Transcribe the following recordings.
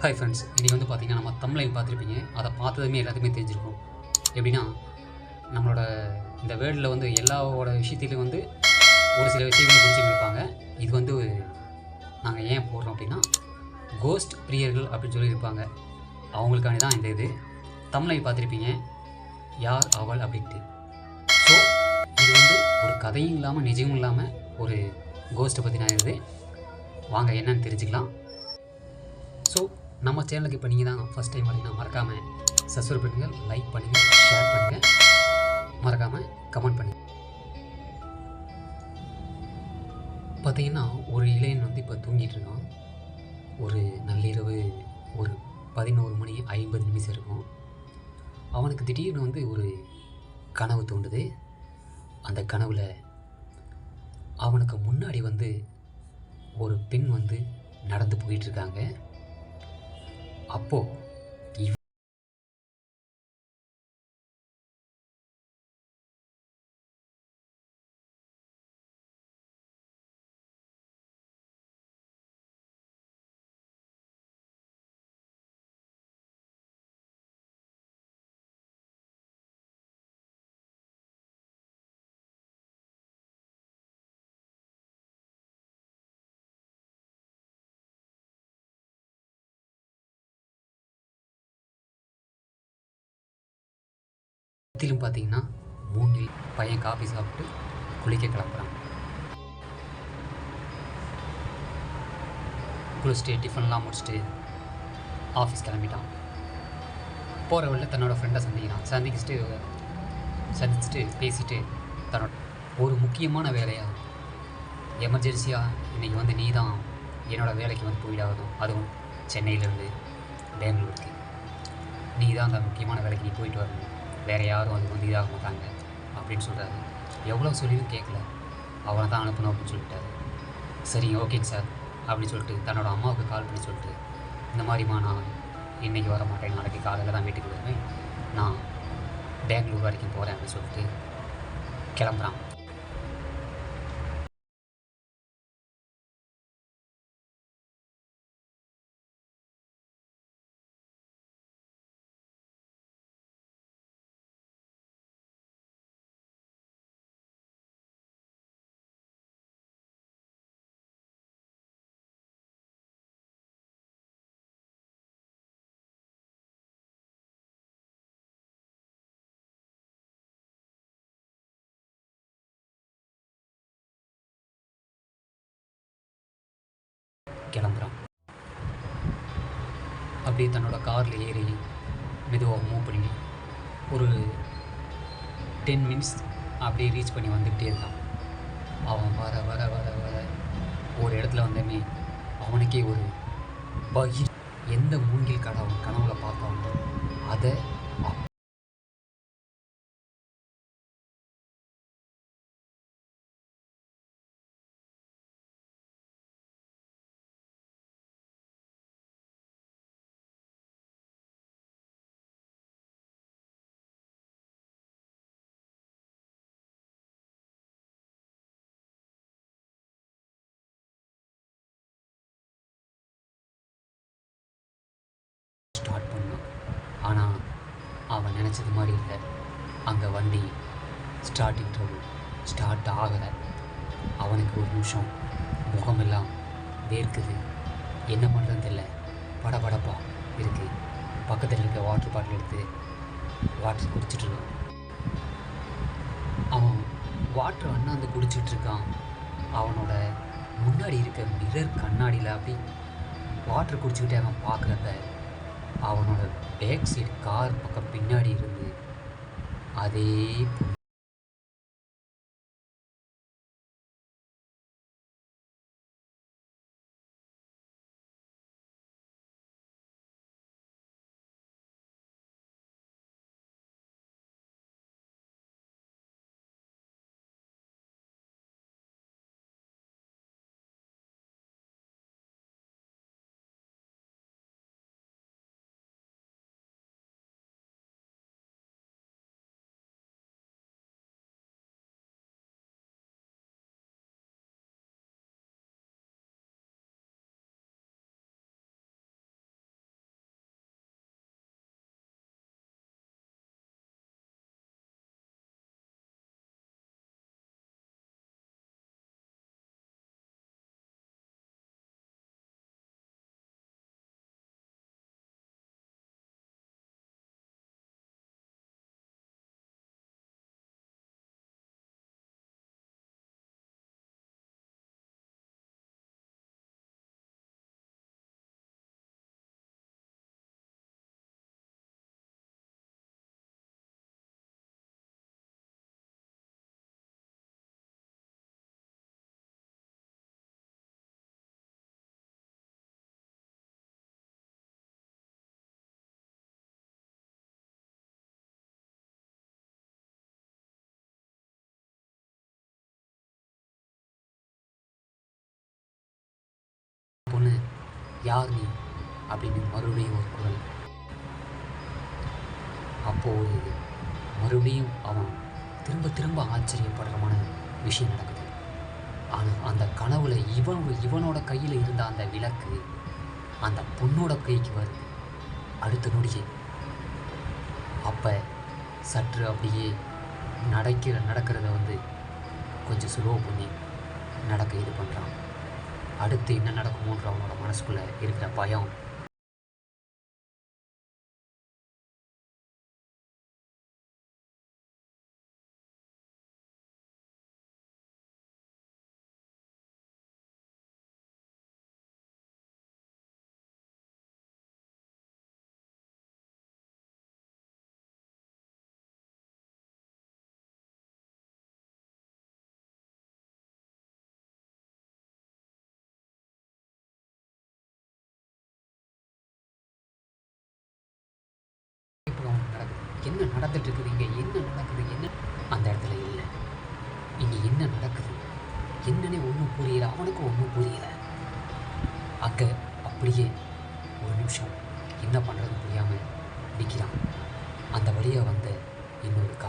Hi friends இன்றைக்கி வந்து பார்த்தீங்கன்னா நம்ம தமிழை பார்த்துருப்பீங்க. அதை பார்த்ததுமே எல்லாத்துக்குமே தெரிஞ்சிருக்கும். எப்படின்னா நம்மளோட இந்த வேர்ல்டில் வந்து எல்லாவோட விஷயத்திலையும் வந்து ஒரு சில விஷயங்கள் குறிச்சு இருப்பாங்க. இது வந்து நாங்கள் ஏன் போடுறோம் அப்படின்னா கோஸ்ட் பிரியர்கள் அப்படின்னு சொல்லியிருப்பாங்க அவங்களுக்காண்டி தான் இந்த இது. தமிழை பார்த்துருப்பீங்க. யார் அவள் அப்படின்ட்டு. ஸோ இது வந்து ஒரு கதையும் இல்லாமல் நிஜமும் இல்லாமல் ஒரு கோஸ்ட்டை பற்றின இது. வாங்க என்னன்னு தெரிஞ்சுக்கலாம். ஸோ நம்ம சேனலுக்கு இப்போ நீங்கள் தான் ஃபஸ்ட் டைம் வரீங்கன்னா மறக்காமல் சப்ஸ்கிரைப் பண்ணுங்கள் லைக் பண்ணுங்கள் ஷேர் பண்ணுங்கள் மறக்காமல் கமெண்ட் பண்ணுங்கள் பார்த்தீங்கன்னா ஒரு இளையன் வந்து இப்போ தூங்கிட்டு இருக்கான். ஒரு நள்ளிரவு ஒரு பதினோரு மணி ஐம்பது நிமிஷம் இருக்கும். அவனுக்கு திடீர்னு வந்து ஒரு கனவு தோண்டுது அந்த கனவில் அவனுக்கு முன்னாடி வந்து ஒரு பெண் வந்து நடந்து போயிட்டுருக்காங்க இருக்காங்க அப்போ சுற்றிலும் பார்த்தீங்கன்னா மூங்கில் பையன் காஃபி சாப்பிட்டு குளிக்க கிளம்புறான். குளிச்சுட்டு டிஃபன்லாம் முடிச்சுட்டு ஆஃபீஸ் கிளம்பிட்டான். போகிற வழியில் தன்னோட ஃப்ரெண்டை சந்திக்கிறான். சந்திச்சுட்டு சந்திச்சுட்டு பேசிட்டு தன்னோட ஒரு முக்கியமான வேலையாக எமர்ஜென்சியாக இன்றைக்கி வந்து நீ தான் என்னோடய வேலைக்கு வந்து போயிடாகணும் அதுவும் சென்னையிலேருந்து பெங்களூருக்கு. நீ தான் அந்த முக்கியமான வேலைக்கு நீ போயிட்டு வரணும். வேறு யாரும் அது வந்து இதாக மாட்டாங்க அப்படின்னு சொல்கிறாரு எவ்வளோ சொல்லியும் கேட்கல அவனை தான் அனுப்பணும் அப்படின்னு சொல்லிட்டாரு. சரிங்க ஓகேங்க சார் அப்படின்னு சொல்லிட்டு தன்னோட அம்மாவுக்கு கால் பண்ணி சொல்லிட்டு இந்த மாதிரிமா நான் இன்றைக்கி வர மாட்டேன். நாளைக்கு காலையில் தான் வீட்டுக்கு வருவேன். நான் பெங்களூர் வரைக்கும் போகிறேன் அப்படின்னு சொல்லிட்டு கிளம்புறான். கிளம்புறான். அப்படியே தன்னோட காரில் ஏறி மெதுவாக மூவ் பண்ணி ஒரு டென் மினிட்ஸ் அப்படியே ரீச் பண்ணி வந்துக்கிட்டே இருந்தான் அவன் வர வர வர வர ஒரு இடத்துல வந்தோடனே அவனுக்கே ஒரு பகி எந்த மூங்கில் கடை அவன் கனவுல பார்த்தானோ. அதை ஆனால் அவன் நினச்சது மாதிரி இல்லை. அங்கே வண்டி ஸ்டார்டிங் ட்ரபுள் ஸ்டார்ட் ஆகலை. அவனுக்கு ஒரு நிமிஷம் முகமெல்லாம் வேர்க்குது. என்ன பண்ணுறதுன்னு தெரியல. படபடப்பா இருக்குது பக்கத்தில் இருக்க வாட்டர் பாட்டில் எடுத்து வாட்டர் குடிச்சிட்ருக்கான் அவன் வாட்டர் அண்ணாந்து குடிச்சிட்ருக்கான் அவனோட முன்னாடி இருக்க மிரர் கண்ணாடியில் அப்படி வாட்டர் குடிச்சுக்கிட்டே அவன் பார்க்குறப்ப அவனோட பேக் சைடு கார் பக்கம் பின்னாடி இருந்து அதே யார் நீ? அப்படின்னு மறுபடியும் ஒரு குரல். அப்போ ஒரு மறுபடியும் அவன் திரும்ப திரும்ப ஆச்சரியப்படுறமான விஷயம் நடக்குது. ஆனால் அந்த கனவுல இவன் இவனோட கையில் இருந்த அந்த விளக்கு அந்த பொண்ணோட கைக்கு வருது. அடுத்த நொடியே. அப்போ சற்று அப்படியே நடக்கிற நடக்கிறத வந்து கொஞ்சம் சுலோ பண்ணி நடக்க இது பண்ணுறான் அடுத்து என்ன நடக்குமோன்ற அவனோட மனசுக்குள்ளே இருக்கிற பயம் என்ன நடந்துட்டு இருக்குது இங்கே? என்ன நடக்குது? என்ன? அந்த இடத்துல இல்லை. இங்கே என்ன நடக்குது? என்னன்னே ஒன்றும் புரியல. அவனுக்கு ஒன்றும் புரியல. அங்கே அப்படியே ஒரு நிமிஷம் என்ன பண்ணுறதுன்னு புரியாமல் நிற்கிறான் அந்த வழியாக வந்த இன்னொரு கா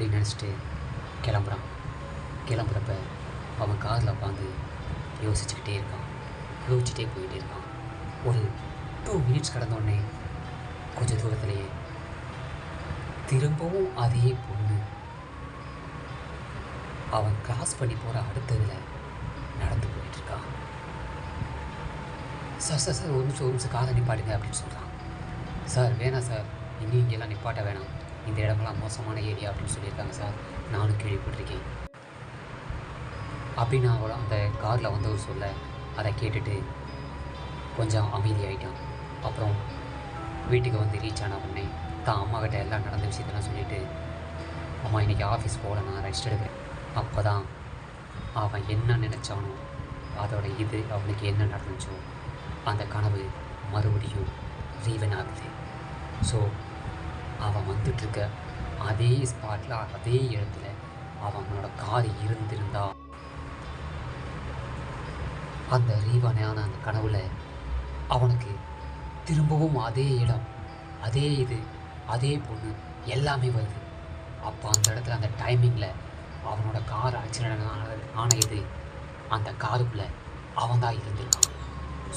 அப்படி நினச்சிட்டு கிளம்புறான். கிளம்புறப்ப அவன் காரில் உட்காந்து யோசிச்சுக்கிட்டே இருக்கான். யோசிச்சுட்டே போயிட்டே இருக்கான். ஒரு டூ மினிட்ஸ் கடந்தோடனே கொஞ்சம் தூரத்துலேயே திரும்பவும் அதே பொண்ணு அவன் கிராஸ் பண்ணி போகிற அடுத்ததில் நடந்து போயிட்டுருக்கான் சார் சார் சார் ஒரு நிமிஷம் ஒரு நிமிஷம் காதை நிப்பாட்டுங்க அப்படின்னு சொல்கிறான் சார் வேணாம் சார். இன்னும் இங்கெல்லாம் நிப்பாட்ட வேணாம். இந்த இடமெல்லாம் மோசமான ஏரியா அப்படின்னு சொல்லியிருக்காங்க சார். நானும் கேள்விப்பட்டிருக்கேன். அப்படின்னு அவள் அந்த காரில் வந்தவர் சொல்ல அதை கேட்டுட்டு கொஞ்சம் அமைதியாயிட்டான் அப்புறம் வீட்டுக்கு வந்து ரீச் ஆன உடனே தான் அம்மாக்கிட்ட எல்லாம் நடந்த விஷயத்தெல்லாம் சொல்லிவிட்டு அம்மா இன்னைக்கு ஆஃபீஸ் போகல நான் ரெஸ்ட் எடுக்கிறேன். அப்போ தான் அவன் என்ன நினச்சானோ அதோட இது அவனுக்கு என்ன நடந்துச்சோ அந்த கனவு மறுபடியும் ரீவன் ஆகுது. ஸோ அவன் வந்துட்டுருக்க அதே ஸ்பாட்டில் அதே இடத்துல அவனோட கார் இருந்திருந்தா. அந்த ரீவனான அந்த கனவுல அவனுக்கு திரும்பவும் அதே இடம் அதே இது அதே பொண்ணு எல்லாமே வருது. அப்போ அந்த இடத்துல அந்த டைமிங்கில் அவனோட கார் ஆக்சிடென்ட் ஆனது ஆன இது அந்த காருக்குள்ளே அவன் தான் இருந்திருக்கான்.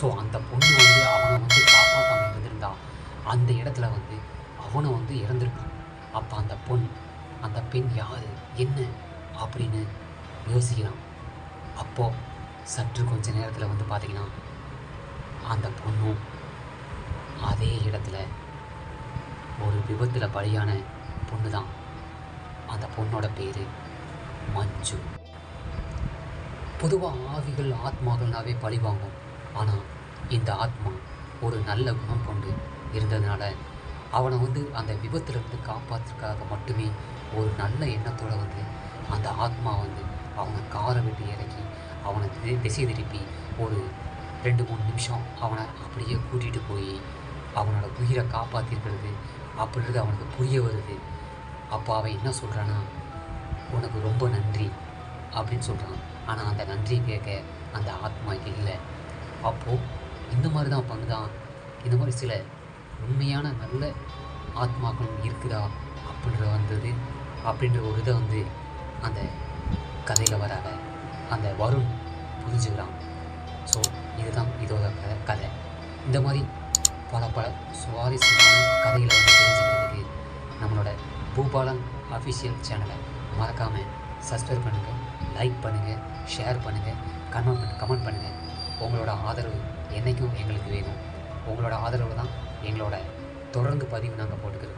ஸோ அந்த பொண்ணு வந்து அவனை வந்து காப்பாற்றாமல் இருந்திருந்தா அந்த இடத்துல வந்து அவனை வந்து இறந்துருக்கான். அப்போ அந்த பொண் அந்த பெண் யார் என்ன அப்படின்னு யோசிக்கிறான். அப்போது சற்று கொஞ்ச நேரத்தில் வந்து பார்த்தீங்கன்னா அந்த பொண்ணும் அதே இடத்துல ஒரு விபத்தில் பலியான பொண்ணு தான் அந்த பொண்ணோட பேர் மஞ்சு. பொதுவாக ஆவிகள் ஆத்மாக்கள்னாவே பழி வாங்கும். ஆனால் இந்த ஆத்மா ஒரு நல்ல குணம் கொண்டு இருந்ததுனால அவனை வந்து அந்த விபத்துலேருந்து காப்பாற்றுறதுக்காக மட்டுமே ஒரு நல்ல எண்ணத்தோடு வந்து அந்த ஆத்மா வந்து அவனை காரை விட்டு இறக்கி அவனை திசை திருப்பி ஒரு ரெண்டு மூணு நிமிஷம் அவனை அப்படியே கூட்டிகிட்டு போய் அவனோட உயிரை காப்பாற்றிருக்கிறது அப்படின்றது அவனுக்கு புரிய வருது. அப்போ அவன் என்ன சொல்கிறான்னா உனக்கு ரொம்ப நன்றி அப்படின்னு சொல்கிறான் ஆனால் அந்த நன்றி கேட்க அந்த ஆத்மா இல்லை. அப்போது இந்த மாதிரி தான் பண்ணுதான் இந்த மாதிரி சில உண்மையான நல்ல ஆத்மாக்களும் இருக்குதா அப்படின்ற வந்தது அப்படின்ற ஒரு இதை வந்து அந்த கதையில் வராத அந்த வருண் புரிஞ்சுக்கிறான். ஸோ இதுதான் இதோட கதை. கதை இந்த மாதிரி பல பல சுவாரஸ்யமான கதைகளை வந்து தெரிஞ்சுக்கிறதுக்கு நம்மளோட பூபாலன் அஃபிஷியல் சேனலை மறக்காமல் சப்ஸ்கிரைப் பண்ணுங்கள் லைக் பண்ணுங்கள் ஷேர் பண்ணுங்கள் கமெண்ட் கமெண்ட் பண்ணுங்கள் உங்களோட ஆதரவு என்றைக்கும் எங்களுக்கு வேணும். உங்களோட ஆதரவு தான் எங்களோட தொடர்ந்து பதிவு நாங்கள் போட்டுக்கிறோம்.